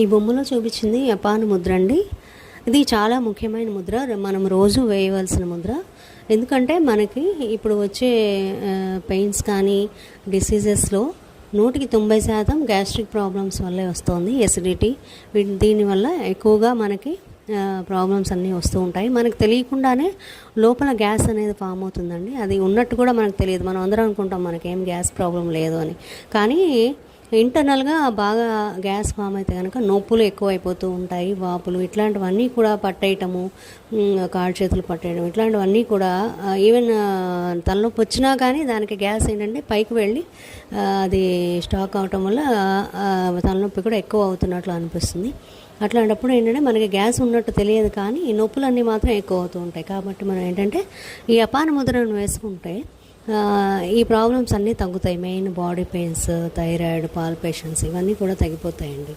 ఈ బొమ్మలో చూపించింది యపాన్ ముద్ర అండి. ఇది చాలా ముఖ్యమైన ముద్ర. మనం రోజు వేయవలసిన ముద్ర. ఎందుకంటే మనకి ఇప్పుడు వచ్చే పెయిన్స్ కానీ డిసీజెస్లో నూటికి తొంభై శాతం గ్యాస్ట్రిక్ ప్రాబ్లమ్స్ వల్లే వస్తుంది ఎసిడిటీ. దీనివల్ల ఎక్కువగా మనకి ప్రాబ్లమ్స్ అన్నీ వస్తూ ఉంటాయి. మనకు తెలియకుండానే లోపల గ్యాస్ అనేది ఫామ్ అవుతుందండి. అది ఉన్నట్టు కూడా మనకు తెలియదు. మనం అందరం అనుకుంటాం మనకేం గ్యాస్ ప్రాబ్లం లేదు అని. కానీ ఇంటర్నల్గా బాగా గ్యాస్ ఫామ్ అయితే కనుక నొప్పులు ఎక్కువ అయిపోతూ ఉంటాయి వాపులు ఇట్లాంటివన్నీ కూడా పట్టేయటము కాళ్ళ కాళ్ళు చేతులు పట్టేయడం ఇట్లాంటివన్నీ కూడా ఈవెన్ తలనొప్పి వచ్చినా కానీ దానికి గ్యాస్ ఏంటంటే పైకి వెళ్ళి అది స్టాక్ అవటం వల్ల తలనొప్పి కూడా ఎక్కువ అవుతున్నట్లు అనిపిస్తుంది. అట్లాంటప్పుడు ఏంటంటే మనకి గ్యాస్ ఉన్నట్టు తెలియదు కానీ ఈ నొప్పులన్నీ మాత్రం ఎక్కువ అవుతూ ఉంటాయి. కాబట్టి మనం ఏంటంటే ఈ అపాన ముద్రను వేసుకుంటే ఈ ప్రాబ్లమ్స్ అన్నీ తగ్గుతాయి. Main body pains thyroid palpitations ఇవన్నీ కూడా తగ్గిపోతాయండి.